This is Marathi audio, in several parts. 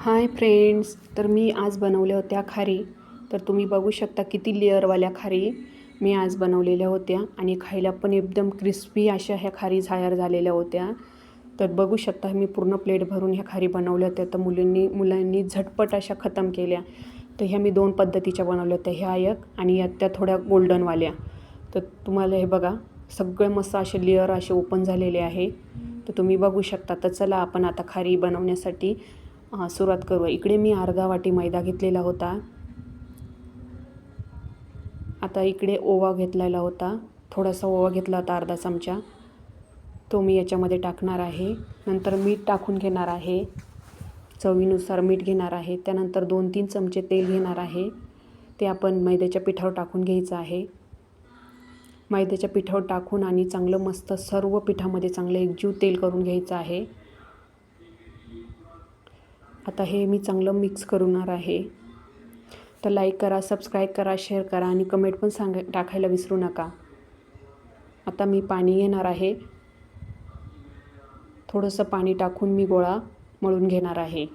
हाय फ्रेंड्स तर मी आज बनवल्या होत्या खारी. तर तुम्ही बघू शकता किती लेअरवाल्या खारी मी आज बनवलेल्या होत्या आणि खायला पण एकदम क्रिस्पी अशा ह्या खारी झायर झालेल्या होत्या. तर बघू शकता मी पूर्ण प्लेट भरून ह्या खारी बनवल्या होत्या. तर मुलींनी मुलांनी झटपट अशा खतम केल्या. तर ह्या मी दोन पद्धतीच्या बनवल्या होत्या. ह्या एक आणि या त्या थोड्या गोल्डनवाल्या. तर तुम्हाला हे बघा सगळे मस्त असे लेअर असे ओपन झालेले आहे. तर तुम्ही बघू शकता. तर चला आपण आता खारी बनवण्यासाठी सुरुवात करूया इकडे मी अर्धा वाटी मैदा घेतलेला होता. आता इकडे ओवा घेतलेला होता. थोडासा ओवा घेतला होता अर्धा चमचा. तो मी याच्यामध्ये टाकणार आहे. नंतर मीठ टाकून घेणार आहे. चवीनुसार मीठ घेणार आहे. त्यानंतर दोन तीन चमचे तेल घेणार आहे. ते आपण मैद्याच्या पिठावर टाकून घ्यायचं आहे. मैद्याच्या पिठावर टाकून आणि चांगलं मस्त सर्व पिठामध्ये चांगलं एकजीव तेल करून घ्यायचं आहे. आता हे मी चांगलं मिक्स करणार आहे. तर लाईक करा सबस्क्राईब करा शेअर करा आणि कमेंट पण सांग टाकायला विसरू नका. आता मी पाणी घेणार आहे. थोडंसं पाणी टाकून मी गोळा मळून घेणार आहे.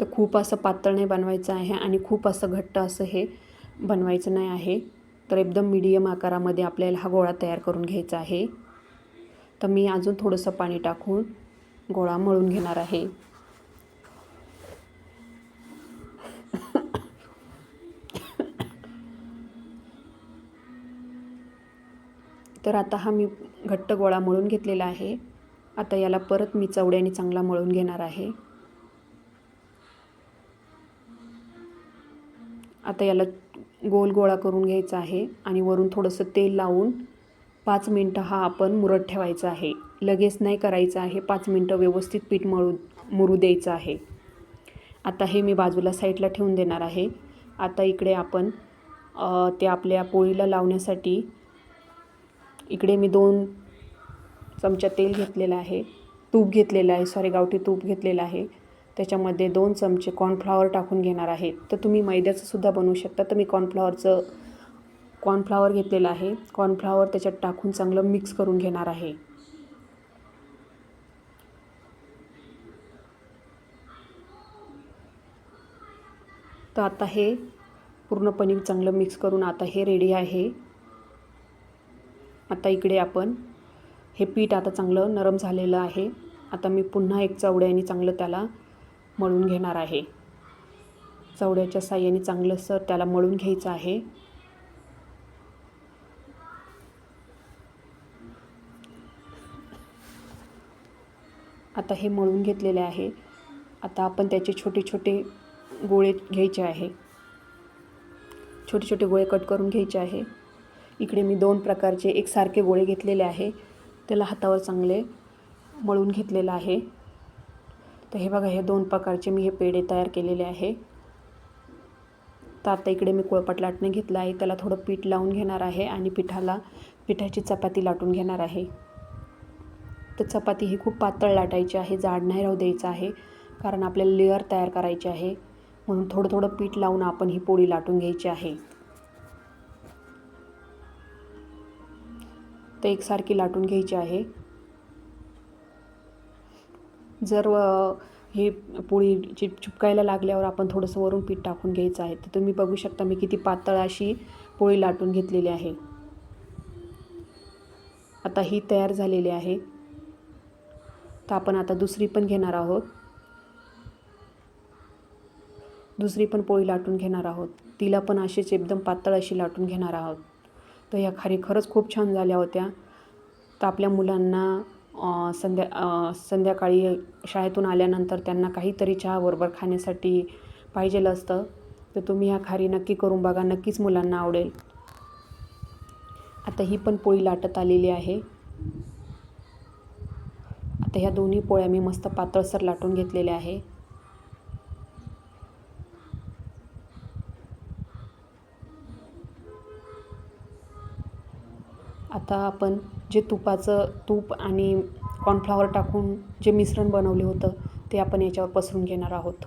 तर खूप असं पातळ नाही बनवायचं आहे आणि खूप असं घट्ट असं हे बनवायचं नाही आहे. तर एकदम मीडियम आकारामध्ये आपल्याला हा गोळा तयार करून घ्यायचा आहे. तर मी अजून थोडंसं पाणी टाकून गोळा मळून घेणार आहे. तर आता हा मी घट्ट गोळा मळून घेतलेला आहे. आता याला परत मी चवड्याने चांगला मळून घेणार आहे. आता याला गोल गोळा करून घ्यायचा आहे आणि वरून थोडंसं तेल लावून पाच मिनटं हा आपण मुरत ठेवायचा आहे. लगेच नाही करायचं आहे. पाच मिनटं व्यवस्थित पीठ मळू मुरू द्यायचं आहे. आता हे मी बाजूला साईडला ठेवून देणार आहे. आता इकडे आपण ते आपल्या पोळीला लावण्यासाठी इकडे मी दोन चमचा तेल घेतलेलं आहे तूप घेतलेलं आहे सॉरी गावठी तूप घेतलेलं आहे. त्याच्यामध्ये दोन चमचे कॉर्नफ्लॉवर टाकून घेणार आहे. तर तुम्ही मैद्याचंसुद्धा बनवू शकता. तर मी कॉर्नफ्लॉवरचं कॉर्नफ्लॉवर घेतलेलं आहे. कॉर्नफ्लॉवर त्याच्यात टाकून चांगलं मिक्स करून घेणार आहे. तर आता हे पूर्णपणे चांगलं मिक्स करून आता हे रेडी आहे. आता इकडे आपण हे पीठ आता चांगलं नरम झालेलं आहे. आता मी पुन्हा एक चवड्याने चांगलं त्याला मळून घेणार आहे. चवड्याच्या साह्याने चांगलंसं त्याला मळून घ्यायचं आहे. आता हे मळून घेतलेले आहे. आता आपण त्याचे छोटे छोटे गोळे घ्यायचे आहे. छोटे छोटे गोळे कट करून घ्यायचे आहे. इकडे मी दोन प्रकारचे एकसारखे गोळे घेतलेले आहे. त्याला हातावर चांगले मळून घेतलेलं आहे. तर हे बघा हे दोन प्रकारचे मी हे पेढे तयार केलेले आहे. तर आता इकडे मी कोळपट लाटणे घेतलं आहे. त्याला थोडं पीठ लावून घेणार आहे आणि पिठाला पिठाची चपाती लाटून घेणार आहे. तर चपाती ही खूप पातळ लाटायची आहे जाड नाही राहू द्यायचं आहे कारण आपल्याला लेअर तयार करायचे आहे. म्हणून थोडं थोडं पीठ लावून आपण ही पोळी लाटून घ्यायची आहे. तर एकसारखी लाटून घ्यायची आहे. जर हे पोळी चिप चिपकायला लागल्यावर आपण थोडंसं वरून पीठ टाकून घ्यायचं आहे तर तुम्ही बघू शकता मी किती पातळ अशी पोळी लाटून घेतलेली आहे. आता ही तयार झालेली आहे. तर आपण आता दुसरी पण घेणार आहोत. दुसरी पण पोळी लाटून घेणार आहोत. तिला पण अशीच एकदम पातळ अशी लाटून घेणार आहोत. तर ह्या खारी खरंच खूप छान झाल्या होत्या. तर आपल्या मुलांना संध्या संध्याकाळी शाळेतून आल्यानंतर त्यांना काहीतरी चहाबरोबर खाण्यासाठी पाहिजेलं असतं. तर तुम्ही ह्या खारी नक्की करून बघा नक्कीच मुलांना आवडेल. आता ही पण पोळी लाटत आलेली आहे. आता ह्या दोन्ही पोळ्या मी मस्त पातळसर लाटून घेतलेल्या आहे. आता आपण जे तुपाचं तूप आणि कॉर्नफ्लॉवर टाकून जे मिश्रण बनवले होतं ते आपण याच्यावर पसरून घेणार आहोत.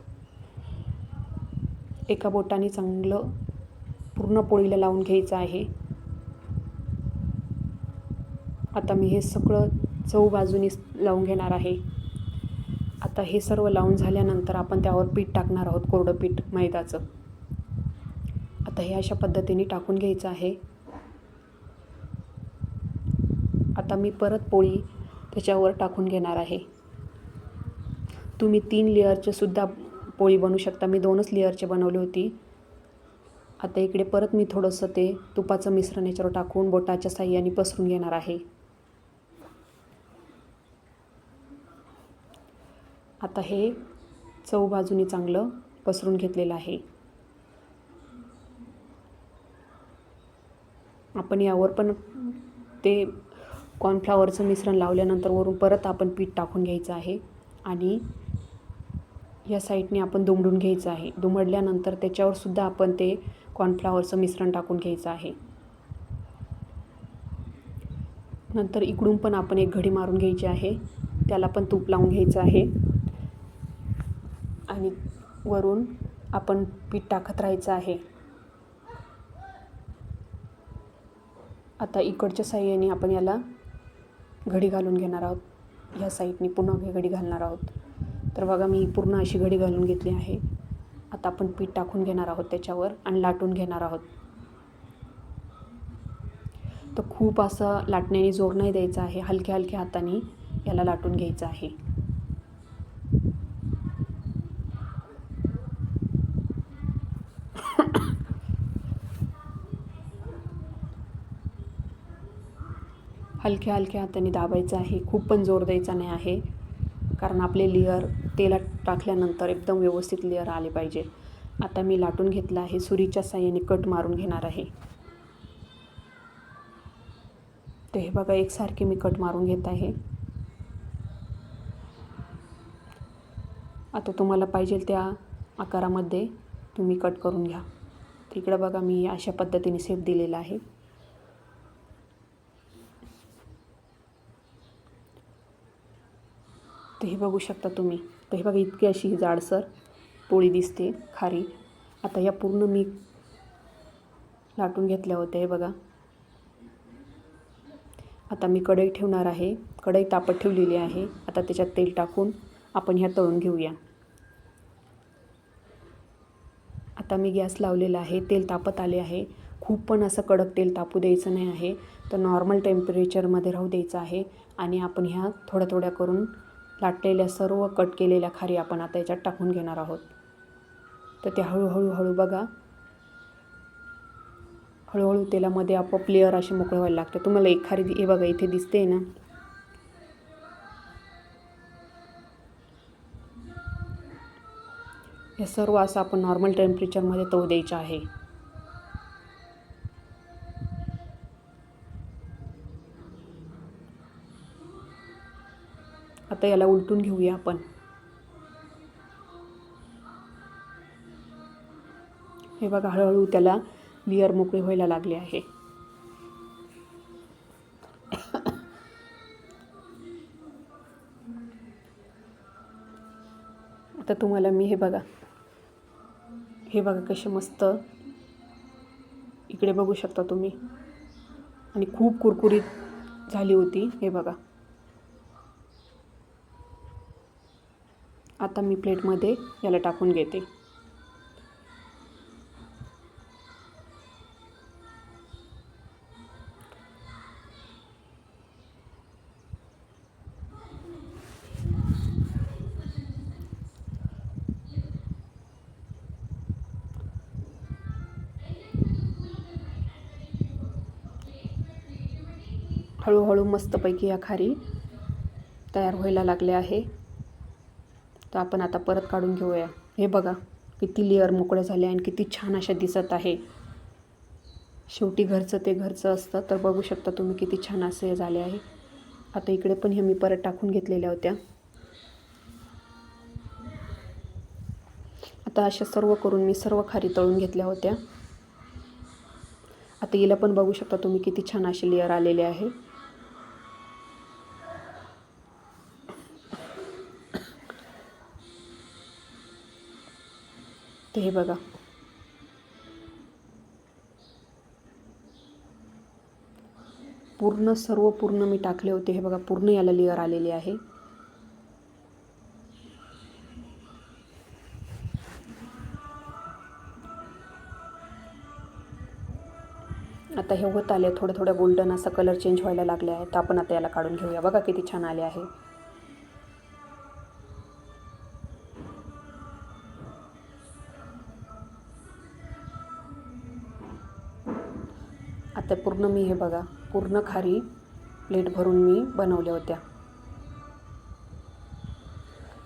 एका बोटाने चांगलं पूर्ण पोळीला लावून घ्यायचं आहे. आता मी हे सगळं चौ बाजूनी लावून घेणार आहे. आता आता हे सर्व लावून झाल्यानंतर आपण त्यावर पीठ टाकणार आहोत कोरडं पीठ मैदाचं. आता हे अशा पद्धतीने टाकून घ्यायचं आहे. आता मी परत पोळी त्याच्यावर टाकून घेणार आहे. तुम्ही तीन लेअरचे सुद्धा पोळी बनवू शकता. मी दोनच लेअरचे बनवली होती. आता इकडे परत मी थोडंसं ते तुपाचं मिश्रण याच्यावर टाकून बोटाच्या साह्याने पसरून घेणार आहे. आता हे चव बाजूने चांगलं पसरून घेतलेलं आहे. आपण यावर पण ते कॉर्नफ्लावरचं मिश्रण लावल्यानंतर वरून परत आपण पीठ टाकून घ्यायचं आहे. आणि या साईडने आपण दुमडून घ्यायचं आहे. दुमडल्यानंतर त्याच्यावरसुद्धा आपण ते कॉर्नफ्लावरचं मिश्रण टाकून घ्यायचं आहे. नंतर इकडून पण आपण एक घडी मारून घ्यायची आहे. त्याला पण तूप लावून घ्यायचं आहे. आणि वरून आपण पीठ टाकत राहायचं आहे. आता इकडच्या साह्याने आपण याला घडी घालून घेणार आहोत. ह्या साईडने पुन्हा घडी घालणार आहोत. तर बघा मी पूर्ण अशी घडी घालून घेतली आहे. आता आपण पीठ टाकून घेणार आहोत त्याच्यावर आणि लाटून घेणार आहोत. तर खूप असं लाटण्याने जोर नाही द्यायचा आहे. हलक्या हलक्या हाताने याला लाटून घ्यायचं आहे. हलक्या हलक्या हाताने दाबायचं आहे. खूप पण जोर द्यायचा नाही आहे. कारण आपले लेअर तेलात टाकल्यानंतर एकदम व्यवस्थित लेअर आले पाहिजे. आता मी लाटून घेतलं आहे. सुरीच्या साह्याने कट मारून घेणार आहे. ते हे बघा एकसारखे मी कट मारून घेत आहे. आता तुम्हाला पाहिजे त्या आकारामध्ये तुम्ही कट करून घ्या. तिकडं बघा मी अशा पद्धतीने सेप दिलेला आहे. तर हे बघू शकता तुम्ही. तर हे बघा इतकी अशी जाडसर पोळी दिसते खारी. आता या पूर्ण मी लाटून घेतल्या होत्या हे बघा. आता मी कढई ठेवणार आहे. कढई तापत ठेवलेली आहे. आता त्याच्यात तेल टाकून आपण ह्या तळून घेऊया. आता मी गॅस लावलेला आहे. तेल तापत आले आहे. खूप पण असं कडक तेल तापू द्यायचं नाही आहे. तर नॉर्मल टेम्परेचरमध्ये राहू द्यायचं आहे. आणि आपण ह्या थोड्या थोड्या करून लाटलेल्या सर्व कट केलेल्या खारी आपण आता याच्यात टाकून घेणार आहोत. तर ते हळूहळू हळू बघा. हळूहळू तेलामध्ये आपोआप लेअर असे मोकळे व्हायला लागते. तुम्हाला एक खारी हे बघा इथे दिसते ना. हे सर्व असं आपण नॉर्मल टेम्परेचरमध्ये तो द्यायचं आहे. आता याला उलटून घेऊया आपण. हे बघा हळूहळू त्याला लिअर मोकळे व्हायला लागले आहे. आता तुम्हाला मी हे बघा हे बघा कसे मस्त इकडे बघू शकता तुम्ही. आणि खूप कुरकुरीत झाली होती हे बघा. आता मी प्लेटमध्ये याला टाकून घेते. हळूहळू मस्तपैकी या खारी तयार व्हायला लागले आहे. तर आपण आता परत काढून घेऊया. हे बघा किती लेअर मोकळे झाले आणि किती छान अशा दिसत आहे. शेवटी घरचं ते घरचं असतं. तर बघू शकता तुम्ही किती छान असे झाले आहे. आता इकडे पण हे मी परत टाकून घेतलेल्या होत्या. आता अशा सर्व करून मी सर्व खारी तळून घेतल्या होत्या. आता हिला पण बघू शकता तुम्ही किती छान असे लेअर आलेले आहे. तर हे बघा. पूर्ण सर्व पूर्ण मी टाकले होते. हे बघा पूर्ण याला लेअर आलेली आहे. आता हे होत आले थोडं थोड्या गोल्डन असा कलर चेंज व्हायला लागले आहे तर आपण आता याला काढून घेऊया. बघा किती छान आले आहे. बघा. पूर्ण खारी प्लेट भरून मी बनवल्या होत्या.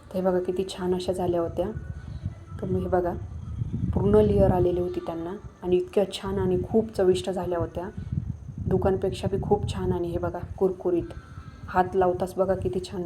तर हे बघा किती छान अशा झाल्या होत्या. तर मी हे बघा पूर्ण लेअर आलेली होती त्यांना आणि इतक्या छान आणि खूप चविष्ट झाल्या होत्या. दुकानपेक्षा बी खूप छान आणि हे बघा कुरकुरीत. हात लावताच बघा किती छान